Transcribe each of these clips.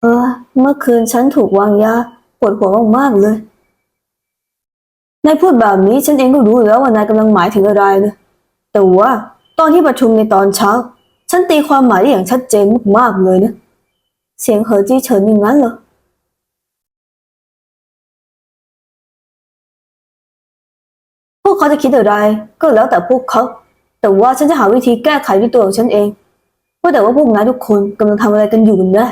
เออ เมื่อคืนฉันถูกวางยาปวดหัวมากๆเลย นายพูดแบบนี้ฉันเองก็รู้แล้วว่านายกำลังหมายถึงอะไรนะแต่ว่า ตอนที่ประชุมในตอนเช้า ฉันตีความหมายได้อย่างชัดเจนมากๆเลยนะ เสียงเหอจี้เฉินอย่างนั้นเหรอพวกเขาจะคิดอะไรก็แล้วแต่พวกเขา แต่ว่าฉันจะหาวิธีแก้ไขด้วยตัวของฉันเองว่าแต่ว่าพวกนายทุกคนกำลังทำอะไรกันอยู่กันแน่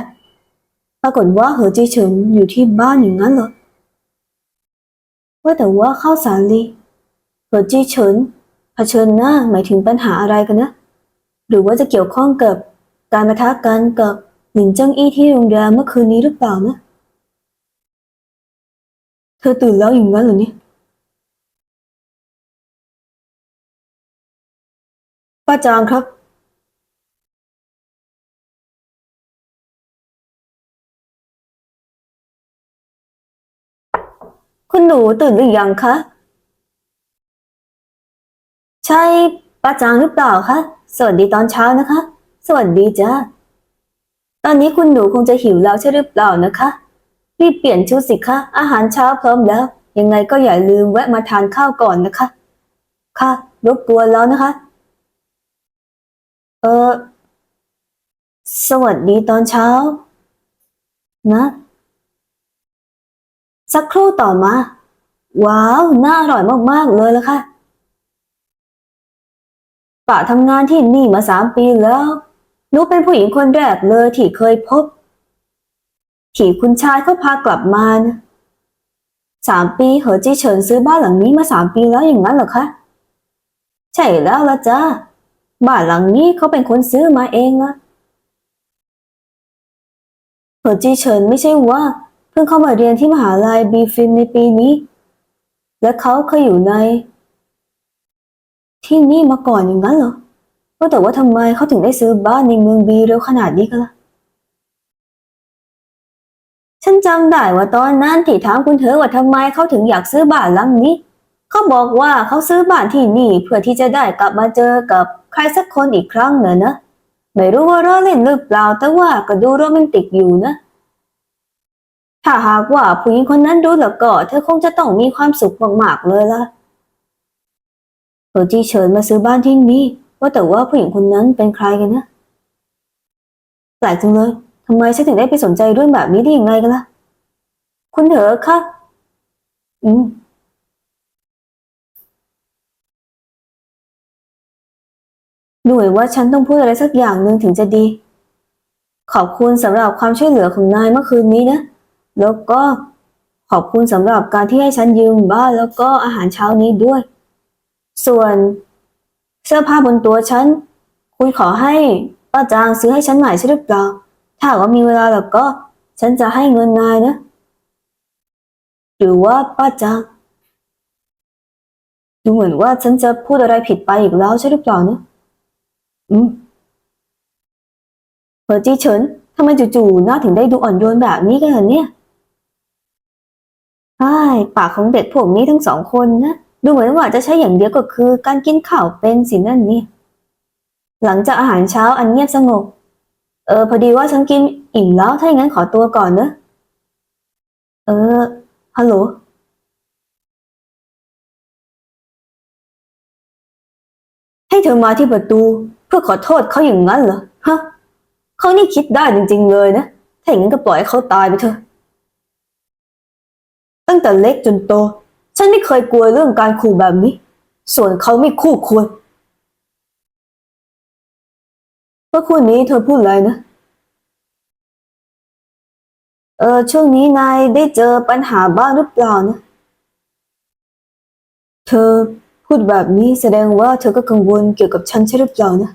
ปรากฏว่าเหอจี้เฉินอยู่ที่บ้านอย่างนั้นเหรอว่าแต่ว่าข้าวสารลีเหอจี้เฉินเผชิญหน้าหมายถึงปัญหาอะไรกันนะ หรือว่าจะเกี่ยวข้องกับการประทะกันกับหลินเจิ้งอี้ที่โรงแรมเมื่อคืนนี้หรือเปล่านะ เธอตื่นแล้วอย่างนั้นเหรอเนี่ยป้าจางครับ คุณหนูตื่นหรือยังคะ ใช่ป้าจางหรือเปล่าคะ สวัสดีตอนเช้านะคะ สวัสดีจ้าตอนนี้คุณหนูคงจะหิวแล้วใช่หรือเปล่านะคะ รีบเปลี่ยนชุดสิคะ อาหารเช้าพร้อมแล้ว ยังไงก็อย่าลืมแวะมาทานข้าวก่อนนะคะ ค่ะ รบกวนแล้วนะคะ เออสวัสดีตอนเช้า นะ สักครู่ต่อมา ว้าว น่าอร่อยมาก ๆ เลยละค่ะป่าทำงานที่นี่มาสามปีแล้วหนูเป็นผู้หญิงคนแรกเลยที่เคยพบ ที่คุณชายเขาพากลับมานะสามปีเหอจีเฉินซื้อบ้านหลังนี้มาสามปีแล้วอย่างนั้นเหรอคะใช่แล้วละจ้าบ้านหลังนี้เขาเป็นคนซื้อมาเองนะเหอจีเฉินไม่ใช่ว่า พิ่งเข้ามาเรียนที่มหาลัยบีฟิล์มในปีนี้ และเขาเคยอยู่ใน ที่นี่มาก่อนอย่างนั้นเหรอว่าแต่ว่าทำไมเขาถึงได้ซื้อบ้านในเมืองบีเร็วขนาดนี้กันล่ะ ฉันจำได้ว่าตอนนั้นที่ถามคุณเธอว่าทำไมเขาถึงอยากซื้อบ้านหลังนี้ เขาบอกว่าเขาซื้อบ้านที่นี่เพื่อที่จะได้กลับมาเจอกับใครสักคนอีกครั้งเนอะนะ ไม่รู้ว่าเราเล่นหรือเปล่าแต่ว่าก็ดูโรแมนติกอยู่นะ ถ้าหากว่าผู้หญิงคนนั้นรู้แล้วก็ เธอคงจะต้องมีความสุขมากๆเลยล่ะเออจีเฉินมาซื้อบ้านที่นี่ว่าแต่ว่าผู้หญิงคนนั้นเป็นใครกันนะแปลกจังเลยทำไมฉันถึงได้ไปสนใจเรื่องแบบนี้ได้ยังไงกันล่ะ คุณเถอะคะอืมดูเหมือนว่าฉันต้องพูดอะไรสักอย่างหนึ่งถึงจะดี ขอบคุณสำหรับความช่วยเหลือของนายเมื่อคืนนี้นะ แล้วก็ขอบคุณสำหรับการที่ให้ฉันยืมบ้านแล้วก็อาหารเช้านี้ด้วย ส่วนเสื้อผ้าบนตัวฉัน คุณขอให้ป้าจางซื้อให้ฉันใหม่ใช่หรือเปล่า ถ้ากว่ามีเวลาแล้วก็ ฉันจะให้เงินนายนะ หรือว่าป้าจางดูเหมือนว่าฉันจะพูดอะไรผิดไปอีกแล้วใช่หรือเปล่านะอืมเหอจีเฉินทำไมจู่ๆหน้าถึงได้ดูอ่อนโยนแบบนี้กันเหรอเนี่ย ใช่ปากของเด็กพวกนี้ทั้งสองคนนะดูเหมือนว่าจะใช้อย่างเดียวก็คือ การกินข้าวเป็นสินั่นนี่หลังจากอาหารเช้าอันเงียบสงบ เออ พอดีว่าฉันกินอิ่มแล้วถ้าอย่างนั้นขอตัวก่อนนะเออฮัลโหลให้เธอมาที่ประตู เพื่อขอโทษเขาอย่างนั้นเหรอฮะเขานี่คิดได้จริง ๆ เลยนะ ถ้าอย่างนั้นก็ปล่อยให้เขาตายไปเถอะ ตั้งแต่เล็กจนโต ฉันไม่เคยกลัวเรื่องการขู่แบบนี้ ส่วนเขาไม่คู่ควรเมื่อคู่นี้เธอพูดอะไรนะ เออช่วงนี้นายได้เจอปัญหาบ้างหรือเปล่านะ เธอพูดแบบนี้แสดงว่าเธอก็กังวลเกี่ยวกับฉันใช่หรือเปล่านะ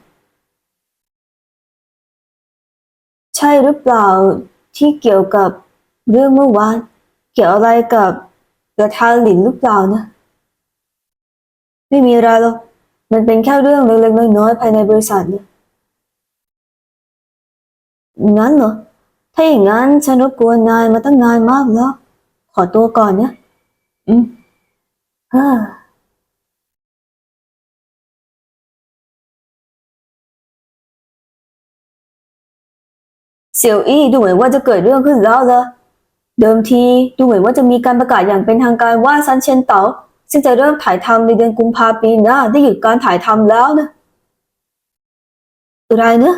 ใช่หรือเปล่าที่เกี่ยวกับเรื่องเมื่อวาน เกี่ยวอะไรกับประธาหลินหรือเปล่านะ ไม่มีอะไรหรอกมันเป็นแค่เรื่องเล็กๆน้อยๆภายในบริษัทนะงั้นเหรอ ถ้าอย่างนั้นฉันรบกวนนายมาตั้งนานมากแล้ว ขอตัวก่อนนะ อืมฮ่าเสี่ยวอี้ดูเหมือนว่าจะเกิดเรื่องขึ้นแล้วละ เดิมทีดูเหมือนว่าจะมีการประกาศอย่างเป็นทางการว่าซันเชนเต๋าซึ่งจะเริ่มถ่ายทำในเดือนกุมภาพันธ์ปีหน้าได้หยุดการถ่ายทำแล้วนะอะไรเนะ